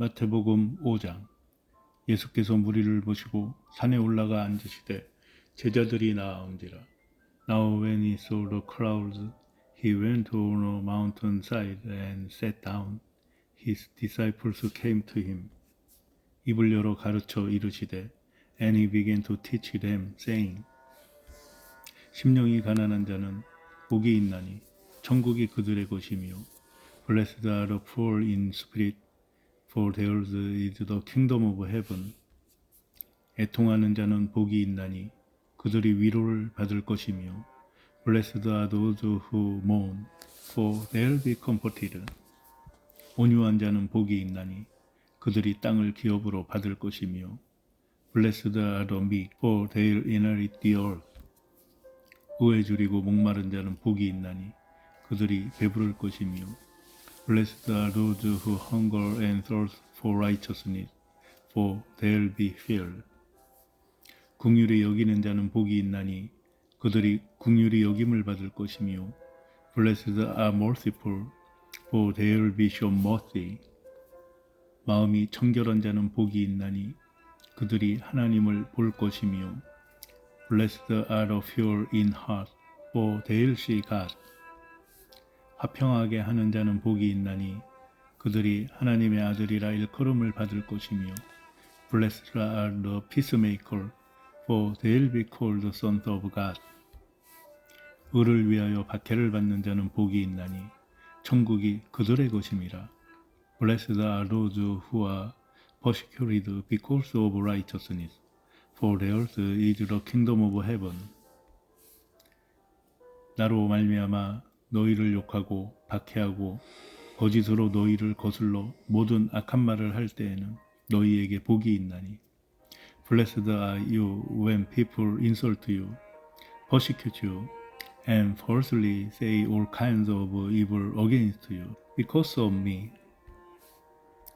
마태복음 5장 예수께서 무리를 보시고 산에 올라가 앉으시되 제자들이 나아온지라 Now when he saw the crowds he went on a mountain side and sat down his disciples came to him 입을 열어 가르쳐 이르시되 and he began to teach them saying 심령이 가난한 자는 복이 있나니 천국이 그들의 것이며 Blessed are the poor in spirit for theirs is the kingdom of heaven 애통하는 자는 복이 있나니 그들이 위로를 받을 것이며 Blessed are those who mourn for they'll be comforted 온유한 자는 복이 있나니 그들이 땅을 기업으로 받을 것이며 Blessed are the meek for they'll inherit the earth 의에 줄이고 목마른 자는 복이 있나니 그들이 배부를 것이며 Blessed are those who hunger and thirst for righteousness for they'll be filled 궁휼히 여기는 자는 복이 있나니 그들이 궁휼히 여김을 받을 것이며 Blessed are merciful for they'll be shown mercy 마음이 청결한 자는 복이 있나니 그들이 하나님을 볼 것이며 Blessed are the pure in heart, for they'll see God. 화평하게 하는 자는 복이 있나니 그들이 하나님의 아들이라 일컬음을 받을 것이며 Blessed are the peacemaker, for they'll be called sons of God. 의를 위하여 박해를 받는 자는 복이 있나니 천국이 그들의 것임이라. Blessed are those who are persecuted because of righteousness. for theirs is the kingdom of heaven. 나로 말미암아 너희를 욕하고 박해하고 거짓으로 너희를 거슬러 모든 악한 말을 할 때에는 너희에게 복이 있나니. Blessed are you when people insult you, persecute you, and falsely say all kinds of evil against you because of me.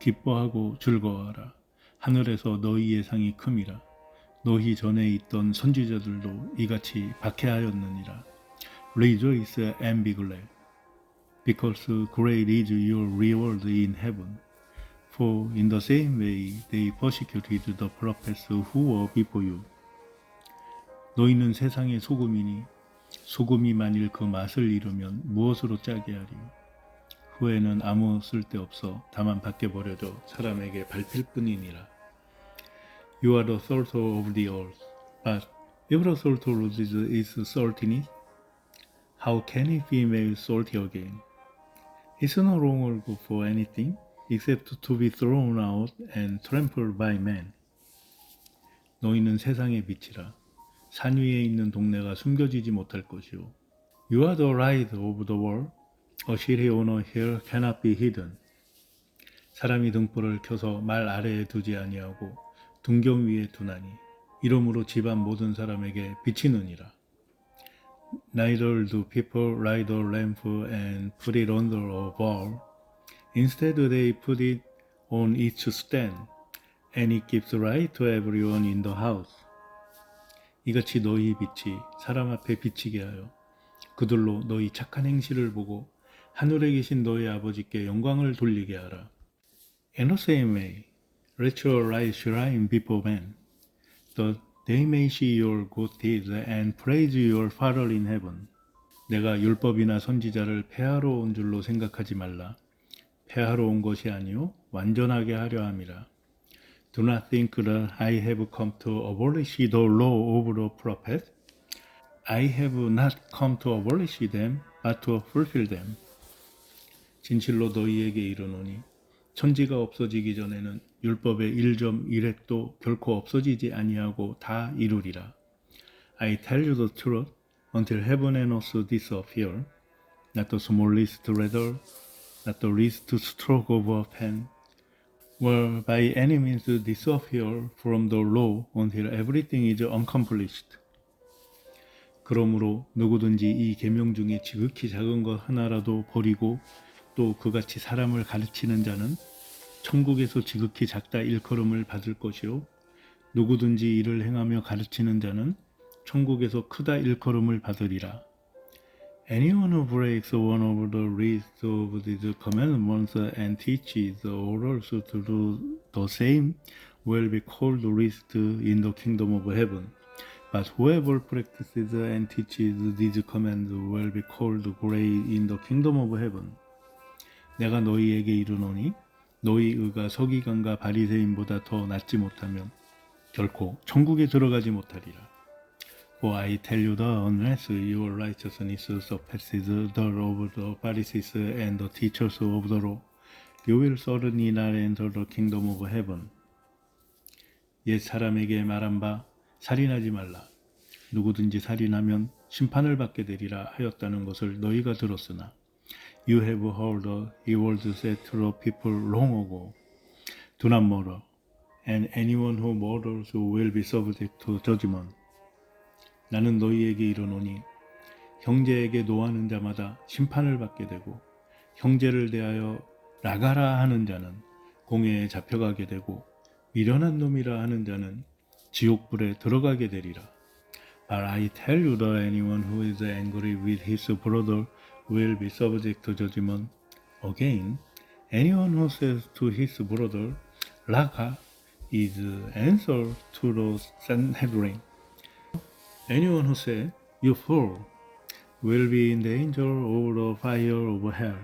기뻐하고 즐거워하라. 하늘에서 너희의 상이 큼이라. 너희 전에 있던 선지자들도 이같이 박해하였느니라. Rejoice and be glad, because great is your reward in heaven. For in the same way they persecuted the prophets who were before you. 너희는 세상의 소금이니 소금이 만일 그 맛을 잃으면 무엇으로 짜게 하리요? 후에는 아무 쓸데 없어 다만 밖에 버려져 사람에게 밟힐 뿐이니라. You are the salt of the earth. But if the salt loses its saltiness, how can be made salty again? It's no longer good for anything except to be thrown out and trampled by men. 너희는 세상의 빛이라. 산 위에 있는 동네가 숨겨지지 못할 것이요. You are the light of the world. A city on a hill cannot be hidden. 사람이 등불을 켜서 말 아래에 두지 아니하고 등경 위에 두나니 이러므로 집안 모든 사람에게 비치느니라. Neither do people light a lamp and put it under a bowl. Instead they put it on its stand, and it gives light to everyone in the house. 이같이 너희 빛이 사람 앞에 비치게 하여 그들로 너희 착한 행실을 보고 하늘에 계신 너희 아버지께 영광을 돌리게 하라. In the same way, Let your light shine before men, that they may see your good deeds and praise your Father in heaven. 내가 율법이나 선지자를 폐하러 온 줄로 생각하지 말라. 폐하러 온 것이 아니요 완전하게 하려 함이라. Do not think that I have come to abolish the law of the prophet. I have not come to abolish them, but to fulfill them. 진실로 너희에게 이르노니 천지가 없어지기 전에는 율법의 1점 1획도 결코 없어지지 아니하고 다 이루리라. I tell you the truth, until heaven and earth disappear, not the smallest letter, not the least stroke of a pen, will by any means disappear from the law until everything is accomplished. 그러므로 누구든지 이 계명 중에 지극히 작은 것 하나라도 버리고 또 그같이 사람을 가르치는 자는 천국에서 지극히 작다 일컬음을 받을 것이요 누구든지 이를 행하며 가르치는 자는 천국에서 크다 일컬음을 받으리라. Anyone who breaks one of the least of these commandments and teaches others to do the same will be called least in the kingdom of heaven. But whoever practices and teaches these commands will be called great in the kingdom of heaven. 내가 너희에게 이르노니 너희 의가 서기관과 바리새인보다 더 낫지 못하면 결코 천국에 들어가지 못하리라. For I tell you that unless your righteousness surpasses that of the Pharisees and the teachers of the law, you will certainly not enter the kingdom of heaven. 옛 사람에게 말한 바 살인하지 말라. 누구든지 살인하면 심판을 받게 되리라 하였다는 것을 너희가 들었으나 You have heard the words said to the people long ago. Do not murder, and anyone who murders will be subject to judgment. 나는 너희에게 이르노니 형제에게 노하는 자마다 심판을 받게 되고 형제를 대하여 나가라 하는 자는 공회에 잡혀가게 되고 미련한 놈이라 하는 자는 지옥불에 들어가게 되리라. But I tell you that anyone who is angry with his brother will be subject to judgment. Again, anyone who says to his brother, Raka, is answer to the Sanhedrin. Anyone who says, You fool, will be in danger of the fire of hell.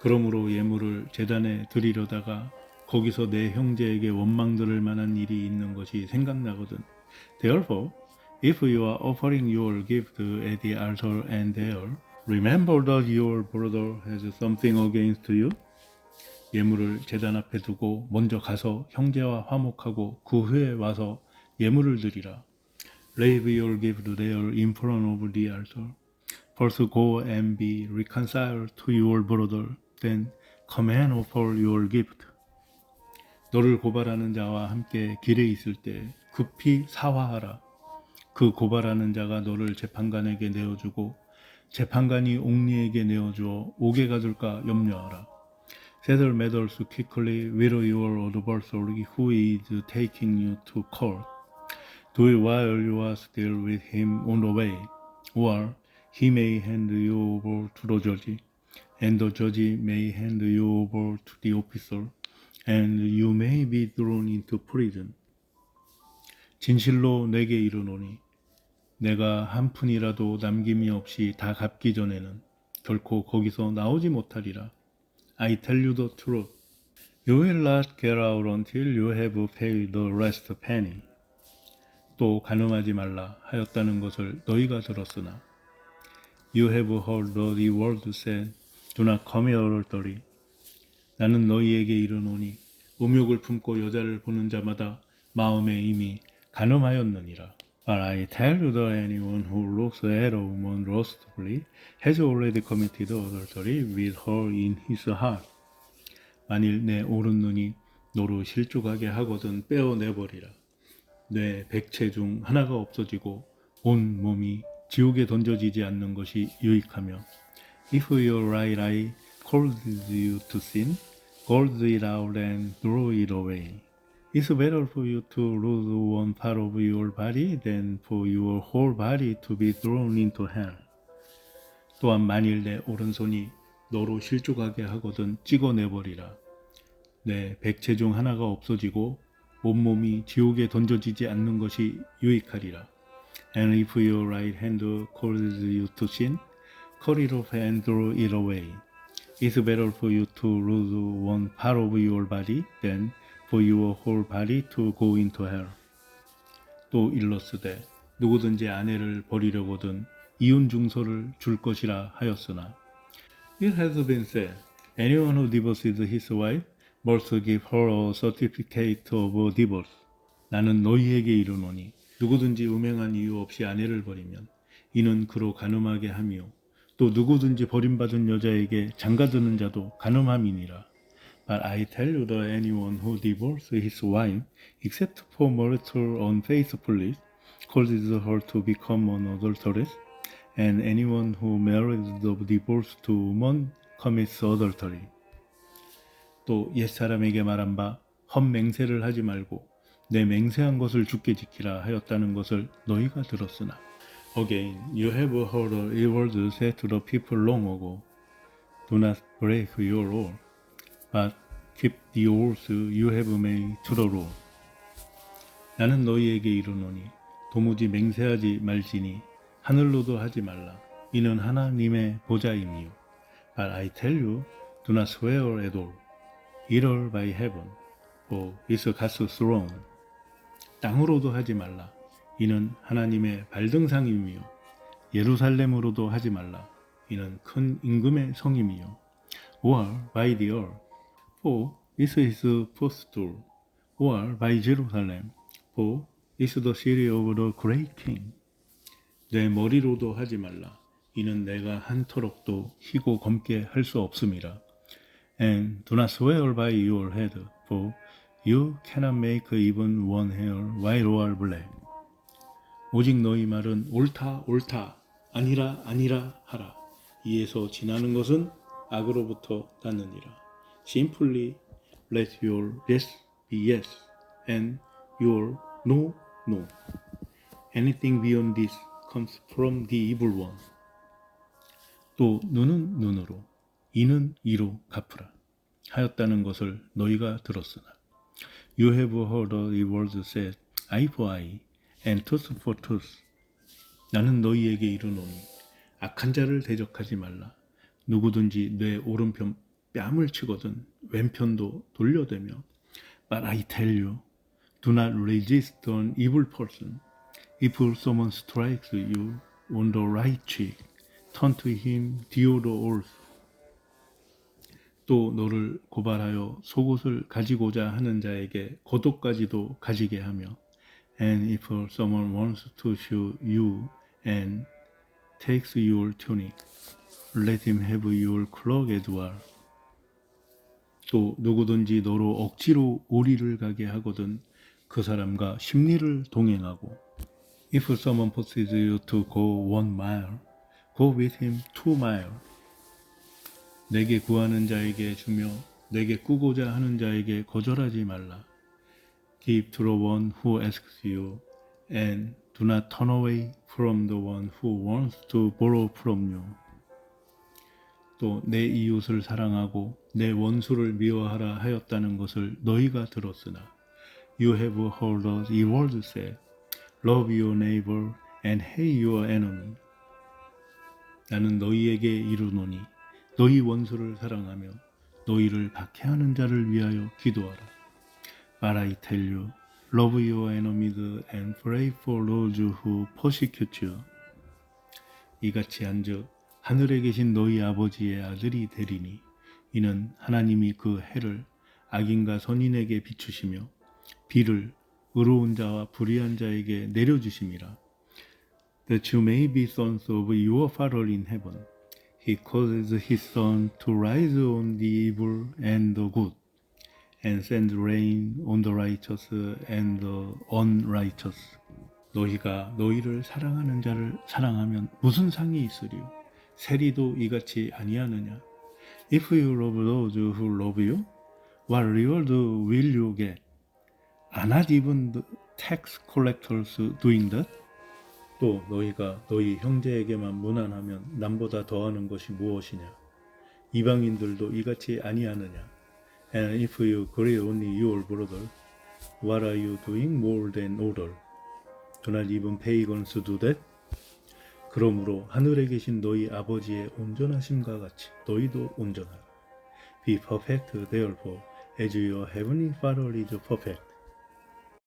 그러므로 예물을 재단에 드리려다가 거기서 내 형제에게 원망 들을 만한 일이 있는 것이 생각나거든. Therefore, if you are offering your gift at the altar and there, remember that your brother has something against you. 예물을 재단 앞에 두고 먼저 가서 형제와 화목하고 그 후에 와서 예물을 드리라. Leave your gift there in front of the altar. First go and be reconciled to your brother, then come and offer your gift. 너를 고발하는 자와 함께 길에 있을 때 급히 사화하라. 그 고발하는 자가 너를 재판관에게 내어주고 재판관이 옥리에게 내어주어 옥에 가둘까 염려하라. Settle matters quickly with your adversary who is taking you to court. Do it while you are still with him on the way, or he may hand you over to the judge, and the judge may hand you over to the officer, and you may be thrown into prison. 진실로 내게 이르노니 내가 한 푼이라도 남김이 없이 다 갚기 전에는 결코 거기서 나오지 못하리라. I tell you the truth. You will not get out until you have paid the last penny. 또 가늠하지 말라 하였다는 것을 너희가 들었으나 You have heard the word said, Do not commit adultery. 나는 너희에게 이르노니 음욕을 품고 여자를 보는 자마다 마음에 이미 가늠하였느니라. But I tell you that anyone who looks at a woman lustfully has already committed adultery with her in his heart. 만일 내 오른 눈이 너로 실족하게 하거든 빼어내버리라. 내 백체 중 하나가 없어지고 온 몸이 지옥에 던져지지 않는 것이 유익하며 If your right eye causes you to sin, gouge it out and throw it away. It's better for you to lose one part of your body than for your whole body to be thrown into hell. 또한 만일 내 오른손이 너로 실족하게 하거든 찍어내버리라. 내 백체 중 하나가 없어지고 온몸이 지옥에 던져지지 않는 것이 유익하리라. And if your right hand causes you to sin, cut it off and throw it away. It's better for you to lose one part of your body than for your whole body to go into hell. 또 일러스되 누구든지 아내를 버리려거든 이혼 중서를 줄 것이라 하였으나 It has been said, anyone who divorces his wife must give her a certificate of divorce. 나는 너희에게 이르노니 누구든지 음행한 이유 없이 아내를 버리면 이는 그로 간음하게 하며 또 누구든지 버림받은 여자에게 장가드는 자도 간음함이니라. But I tell you that anyone who divorces his wife, except for marital unfaithfulness, causes her to become an adulteress, and anyone who marries the divorced woman commits adultery. 또 옛사람에게 말한 바 헛맹세를 하지 말고 내 맹세한 것을 죽게 지키라 하였다는 것을 너희가 들었으나 Again, you have heard a word said to the people long ago. Do not break your oath, but keep the oath you have made to the Lord. 나는 너희에게 이르노니 도무지 맹세하지 말지니 하늘로도 하지 말라. 이는 하나님의 보좌임이요. But I tell you, do not swear at all, either by heaven, or is God's throne. 땅으로도 하지 말라. 이는 하나님의 발등상임이요. 예루살렘으로도 하지 말라. 이는 큰 임금의 성임이요. or by the earth, for is his footstool, or by Jerusalem, for is the city of the great king. 내 머리로도 하지 말라. 이는 내가 한터럭도 희고 검게 할 수 없음이라. And do not swear by your head, for you cannot make even one hair white or black. 오직 너희 말은 옳다 옳다 아니라 아니라 하라. 이에서 지나는 것은 악으로부터 났느니라. Simply let your yes be yes and your no no. Anything beyond this comes from the evil one. 또 눈은 눈으로 이는 이로 갚으라 하였다는 것을 너희가 들었으나 You have heard the words said eye for eye and tooth for tooth 나는 너희에게 이르노니 악한 자를 대적하지 말라 누구든지 내 오른편 뺨을 치거든 왼편도 돌려대며 But I tell you do not resist an evil person if someone strikes you on the right cheek turn to him the other also 또 너를 고발하여 속옷을 가지고자 하는 자에게 겉옷까지도 가지게 하며 And if someone wants to show you and takes your tunic, let him have your cloak as well. 또 누구든지 너로 억지로 오리를 가게 하거든 그 사람과 심리를 동행하고 If someone forces you to go one mile, go with him two mile. 내게 구하는 자에게 주며 내게 꾸고자 하는 자에게 거절하지 말라. Give to the one who asks you, and do not turn away from the one who wants to borrow from you. 또 내 이웃을 사랑하고 내 원수를 미워하라 하였다는 것을 너희가 들었으나 You have heard the word said, Love your neighbor and hate your enemy. 나는 너희에게 이르노니 너희 원수를 사랑하며 너희를 박해하는 자를 위하여 기도하라. But I tell you, love your enemies and pray for those who persecute you. 이같이 한즉 하늘에 계신 너희 아버지의 아들이 되리니 이는 하나님이 그 해를 악인과 선인에게 비추시며 비를 의로운 자와 불의한 자에게 내려주심이라. That you may be sons of your Father in heaven. He causes his sun to rise on the evil and the good, and send rain on the righteous and the unrighteous. 너희가 너희를 사랑하는 자를 사랑하면 무슨 상이 있으리요? 세리도 이같이 아니하느냐? If you love those who love you, what reward will you get? Are not even the tax collectors doing that? 또 너희가 너희 형제에게만 무난하면 남보다 더하는 것이 무엇이냐? 이방인들도 이같이 아니하느냐? And if you greet only your brother, what are you doing more than other? Do not even pagans do that? 그러므로 하늘에 계신 너희 아버지의 온전하심과 같이 너희도 온전하라. Be perfect therefore, as your heavenly Father is perfect.